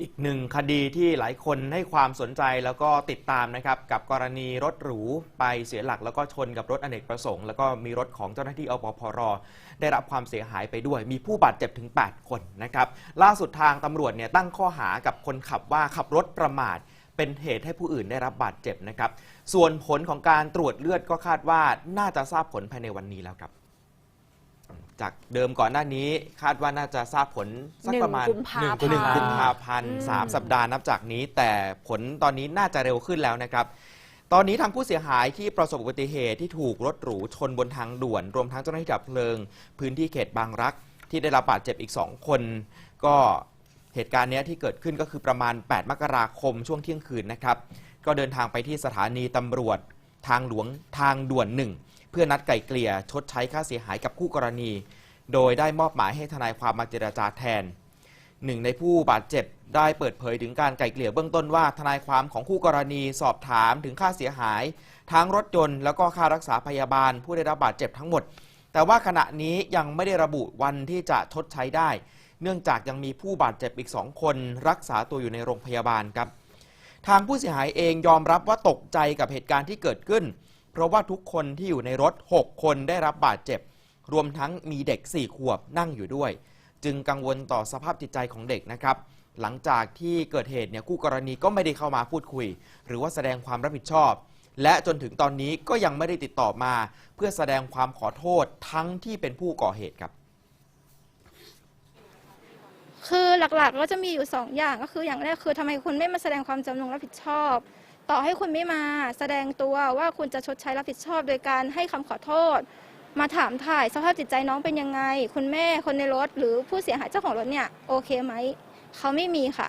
อีกหนึ่งคดีที่หลายคนให้ความสนใจแล้วก็ติดตามนะครับกับกรณีรถหรูไปเสียหลักแล้วก็ชนกับรถอเนกประสงค์ แล้วก็มีรถของเจ้าหน้าที่อปพร ได้รับความเสียหายไปด้วย มีผู้บาดเจ็บถึง 8 คนนะครับล่าสุดทางตำรวจเนี่ยตั้งข้อหากับคนขับว่าขับรถประมาทเป็นเหตุให้ผู้อื่นได้รับบาดเจ็บนะครับส่วนผลของการตรวจเลือดก็คาดว่าน่าจะทราบผลภายในวันนี้แล้วครับ จากเดิมก่อนหน้านี้คาดว่าน่าจะทราบผลสักประมาณหนึ่งกุมภาพันธ์ หนึ่งกุมภาพันธ์สามสัปดาห์นับจากนี้ แต่ผลตอนนี้น่าจะเร็วขึ้นแล้วนะครับ ตอนนี้ทางผู้เสียหายที่ประสบอุบัติเหตุที่ถูกรถหรูชนบนทางด่วน รวมทั้งเจ้าหน้าที่ดับเพลิง พื้นที่เขตบางรัก ที่ได้รับบาดเจ็บอีก 2 คน ก็เหตุการณ์เนี้ยที่เกิดขึ้นก็คือประมาณ 8 มกราคมช่วงเที่ยงคืนนะครับ ก็เดินทางไปที่สถานีตำรวจทางหลวงทางด่วนหนึ่งเพื่อนัดไกล่เกลี่ยชดใช้ค่าเสียหายกับคู่กรณี โดยได้มอบหมายให้ทนายความมาเจราจาแทนหนึ่งในผู้บาดเจ็บได้เปิดเผยถึงการไกล่เกลี่ยเบื้องต้นว่าทนายความของคู่กรณีสอบถามถึงค่าเสียหาย ทั้งรถยนต์แล้วก็ค่ารักษาพยาบาล ผู้ได้รับบาดเจ็บทั้งหมด แต่ว่าขณะนี้ยังไม่ได้ระบุวันที่จะชดใช้ได้ เนื่องจากยังมีผู้บาดเจ็บอีกสองคน รักษาตัวอยู่ในโรงพยาบาลครับ ทางผู้เสียหายเองยอมรับว่าตกใจกับเหตุการณ์ที่เกิดขึ้น ราะว่าทุกคนที่อยู่ในรถ 6 คนได้รับบาดเจ็บ รวมทั้งมีเด็ก 4 ขวบนั่งอยู่ด้วย จึงกังวลต่อสภาพจิตใจของเด็กนะครับ หลังจากที่เกิดเหตุเนี่ยคู่กรณีก็ไม่ได้เข้ามาพูดคุย หรือว่าแสดงความรับผิดชอบ และจนถึงตอนนี้ก็ยังไม่ได้ติดต่อมา เพื่อแสดงความขอโทษทั้งที่เป็นผู้ก่อเหตุครับคือหลักๆก็จะมีอยู่สออย่างก็คืออย่างแรกคือทำไมคุณไม่มาแสดงความจำนงรับผิดชอบ ต่อให้คุณไม่มาแสดงตัวว่าคุณจะชดใช้รับผิดชอบโดยการให้คำขอโทษ มาถามถ่ายสภาพจิตใจน้องเป็นยังไง คุณแม่คนในรถ หรือผู้เสียหายเจ้าของรถเนี่ยโอเคไหมเขาไม่มีค่ะ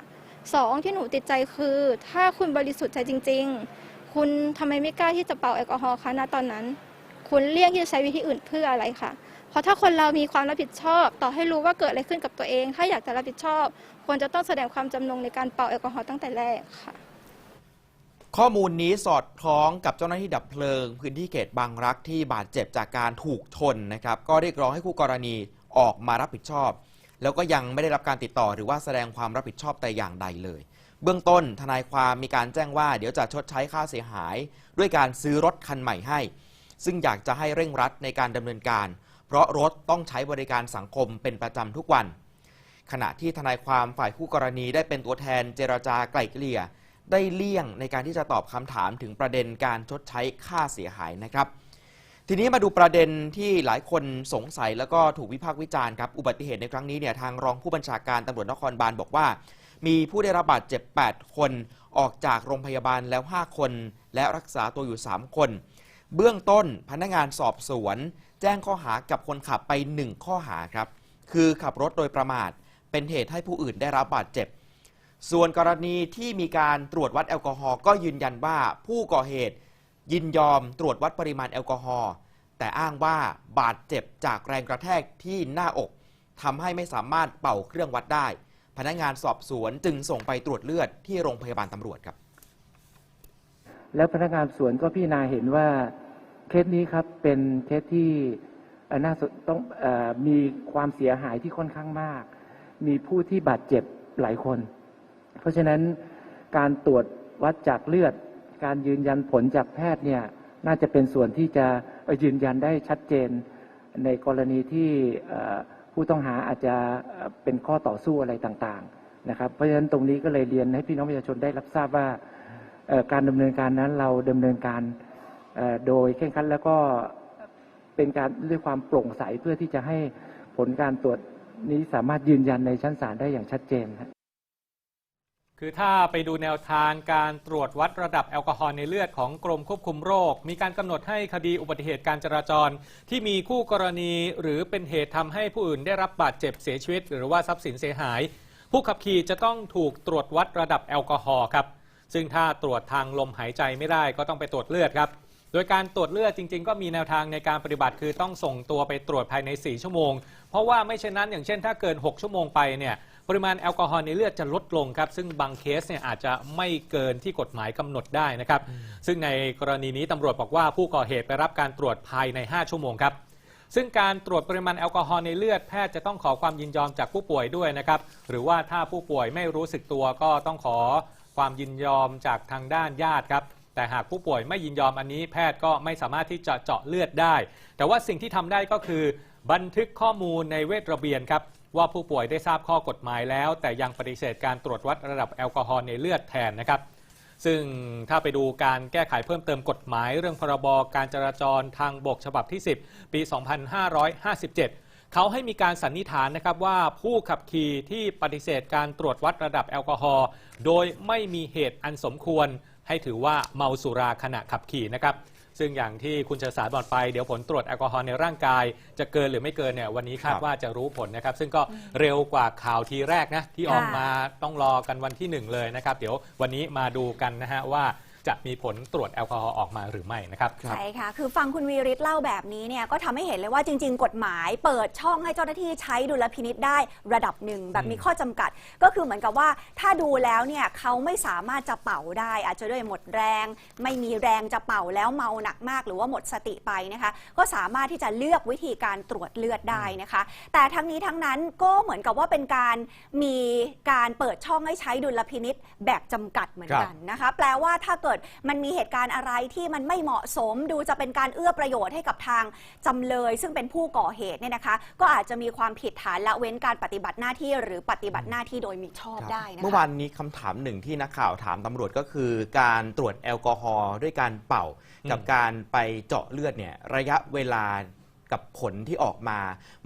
สองที่หนูติดใจคือ ถ้าคุณบริสุทธิ์ใจจริง ๆ คุณทำไมไม่กล้าที่จะเป่าแอลกอฮอล์คะณตอนนั้น คุณเลี่ยงที่จะใช้วิธีอื่นเพื่ออะไรคะเพราะถ้าคนเรามีความรับผิดชอบ ต่อให้รู้ว่าเกิดอะไรขึ้นกับตัวเอง ถ้าอยากจะรับผิดชอบ ควรจะต้องแสดงความจำนงในการเป่าแอลกอฮอล์ตั้งแต่แรกค่ะ ข้อมูลนี้สอดคล้องกับเจ้าหน้าที่ดับเพลิง พื้นที่เขตบางรักที่บาดเจ็บจากการถูกชนนะครับ ก็เรียกร้องให้คู่กรณีออกมารับผิดชอบ แล้วก็ยังไม่ได้รับการติดต่อ หรือว่าแสดงความรับผิดชอบแต่อย่างใดเลย เบื้องต้นทนายความมีการแจ้งว่า เดี๋ยวจะชดใช้ค่าเสียหาย ด้วยการซื้อรถคันใหม่ให้ ซึ่งอยากจะให้เร่งรัดในการดำเนินการ เพราะรถต้องใช้บริการสังคมเป็นประจำทุกวัน ขณะที่ทนายความฝ่ายคู่กรณีได้เป็นตัวแทนเจรจาไกล่เกลี่ย ได้เลี่ยงในการที่จะตอบคำถามถึงประเด็นการชดใช้ค่าเสียหายนะครับ ทีนี้มาดูประเด็นที่หลายคนสงสัยแล้วก็ถูกวิพากษ์วิจารณ์ครับอุบัติเหตุในครั้งนี้เนี่ยทางรองผู้บัญชาการตำรวจนครบาลบอกว่า มีผู้ได้รับบาดเจ็บ 8 คนออกจากโรงพยาบาลแล้ว 5 คน และรักษาตัวอยู่ 3 คน เบื้องต้นพนักงานสอบสวน แจ้งข้อหากับคนขับไป 1 ข้อหาครับคือขับรถโดยประมาทเป็นเหตุให้ผู้อื่นได้รับบาดเจ็บ ส่วนกรณีที่มีการตรวจวัดแอลกอฮอล์ก็ยืนยันว่าผู้ก่อเหตุ ยินยอมตรวจวัดปริมาณแอลกอฮอล์แต่อ้างว่าบาดเจ็บจากแรงกระแทกที่หน้าอกทำให้ไม่สามารถเป่าเครื่องวัดได้ พนักงานสอบสวนจึงส่งไปตรวจเลือดที่โรงพยาบาลตำรวจครับ แล้วพนักงานสวนก็พิจารณาเห็นว่าเคสนี้ครับเป็นเคสที่น่าสนต้องอมีความเสียหายที่ค่อนข้างมาก มีผู้ที่บาดเจ็บหลายคน เพราะฉะนั้นการตรวจวัดจากเลือด การยืนยันผลจากแพทย์เนี่ยน่าจะเป็นส่วนที่จะยืนยันได้ชัดเจน ในกรณีที่ผู้ต้องหาอาจจะเป็นข้อต่อสู้อะไรต่างๆนะครับ เพราะฉะนั้นตรงนี้ก็เลยเรียนให้พี่น้องประชาชนได้รับทราบว่าการดำเนินการนั้นเราดำเนินการโดยเคร่งครัดแล้วก็เป็นการด้วยความโปร่งใสเพื่อที่จะให้ผลการตรวจนี้สามารถยืนยันในชั้นศาลได้อย่างชัดเจน คือถ้าไปดูแนวทางการตรวจวัดระดับแอลกอฮอล์ในเลือดของกรมควบคุมโรค มีการกำหนดให้คดีอุบัติเหตุการจราจร ที่มีคู่กรณีหรือเป็นเหตุทำให้ผู้อื่นได้รับบาดเจ็บเสียชีวิต หรือว่าทรัพย์สินเสียหาย ผู้ขับขี่จะต้องถูกตรวจวัดระดับแอลกอฮอล์ครับ ซึ่งถ้าตรวจทางลมหายใจไม่ได้ก็ต้องไปตรวจเลือดครับโดยการตรวจเลือดจริง ๆ ก็มีแนวทางในการปฏิบัติคือต้องส่งตัวไปตรวจภายใน 4 ชั่วโมง เพราะว่าไม่เช่นนั้นอย่างเช่น ถ้าเกิน 6 ชั่วโมงไปเนี่ย ปริมาณแอลกอฮอล์ในเลือดจะลดลงครับ ซึ่งบางเคสเนี่ยอาจจะไม่เกินที่กฎหมายกำหนดได้นะครับ ซึ่งในกรณีนี้ตำรวจบอกว่าผู้ก่อเหตุไปรับการตรวจภายใน 5 ชั่วโมงครับ ซึ่งการตรวจปริมาณแอลกอฮอล์ในเลือดแพทย์จะต้องขอความยินยอมจากผู้ป่วยด้วยนะครับ หรือว่าถ้าผู้ป่วยไม่รู้สึกตัวก็ต้องขอความยินยอมจากทางด้านญาติครับแต่หากผู้ป่วยไม่ยินยอมอันนี้แพทย์ก็ไม่สามารถที่จะเจาะเลือดได้ แต่ว่าสิ่งที่ทำได้ก็คือ บันทึกข้อมูลในเวทระเบียนครับว่าผู้ป่วยได้ทราบข้อกฎหมายแล้ว แต่ยังปฏิเสธการตรวจวัดระดับแอลกอฮอล์ในเลือดแทนนะครับ ซึ่งถ้าไปดูการแก้ไขเพิ่มเติมกฎหมาย เรื่องพรบการจราจรทางบกฉบับที่ 10 ปี 2557 เขาให้มีการสันนิษฐานนะครับว่าผู้ขับขี่ที่ปฏิเสธการตรวจวัดระดับแอลกอฮอล์โดยไม่มีเหตุอันสมควร ให้ถือว่าเมาสุราขณะขับขี่นะครับ ซึ่งอย่างที่คุณเชษสารบอกไปเดี๋ยวผลตรวจแอลกอฮอล์ในร่างกาย จะเกินหรือไม่เกินเนี่ยวันนี้คาดครับว่าจะรู้ผลนะครับ ซึ่งก็เร็วกว่าข่าวทีแรกนะที่ออกค่ะมาต้องรอกันวันที่หนึ่งเลยนะครับ เดี๋ยววันนี้มาดูกันนะฮะว่า จะมีผลตรวจแอลกอฮอล์ออกมาหรือไม่นะครับครับ ใช่ค่ะ คือฟังคุณวีริศเล่าแบบนี้เนี่ยก็ทำให้เห็นเลยว่าจริง ๆ กฎหมายเปิดช่องให้เจ้าหน้าที่ใช้ดุลพินิษได้ระดับหนึ่งแบบมีอืมข้อจำกัด ก็คือเหมือนกับว่าถ้าดูแล้วเนี่ยเขาไม่สามารถจะเป่าได้ อาจจะด้วยหมดแรง ไม่มีแรงจะเป่าแล้วเมาหนักมาก หรือว่าหมดสติไปนะคะ ก็สามารถที่จะเลือกวิธีการตรวจเลือดได้นะคะ แต่ทั้งนี้ทั้งนั้นก็เหมือนกับว่าเป็นการมีการเปิดช่องให้ใช้ดุลพินิษแบบจำกัดเหมือนกันนะคะ แปลว่าถ้าเกิดมันมีเหตุการณ์อะไรที่มันไม่เหมาะสม ดูจะเป็นการเอื้อประโยชน์ให้กับทางจำเลย ซึ่งเป็นผู้ก่อเหตุเนี่ยนะคะ ก็อาจจะมีความผิดฐานละเว้นการปฏิบัติหน้าที่ หรือปฏิบัติหน้าที่โดยมิชอบครับได้นะคะเมื่อวานนี้คำถามหนึ่งที่นักข่าวถามตำรวจก็คือ การตรวจแอลกอฮอล์ด้วยการเป่าอืมกับการไปเจาะเลือดเนี่ยระยะเวลากับผลที่ออกมา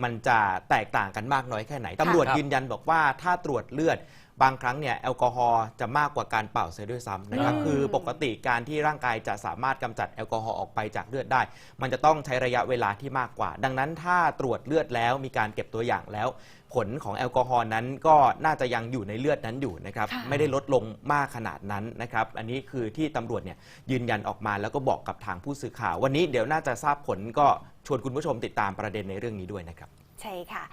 มันจะแตกต่างกันมากน้อยแค่ไหนตำรวจครับยืนยันบอกว่าถ้าตรวจเลือด บางครั้งเนี่ยแอลกอฮอล์จะมากกว่าการเป่าเสียด้วยซ้ำนะครับอืมคือปกติการที่ร่างกายจะสามารถกำจัดแอลกอฮอล์ออกไปจากเลือดได้ มันจะต้องใช้ระยะเวลาที่มากกว่า ดังนั้นถ้าตรวจเลือดแล้วมีการเก็บตัวอย่างแล้ว ผลของแอลกอฮอล์นั้นก็น่าจะยังอยู่ในเลือดนั้นอยู่นะครับค่ะไม่ได้ลดลงมากขนาดนั้นนะครับอันนี้คือที่ตำรวจเนี่ยยืนยันออกมาแล้วก็บอกกับทางผู้สื่อข่าว วันนี้เดี๋ยวน่าจะทราบผลก็ชวนคุณผู้ชมติดตามประเด็นในเรื่องนี้ด้วยนะครับ ใช่ค่ะ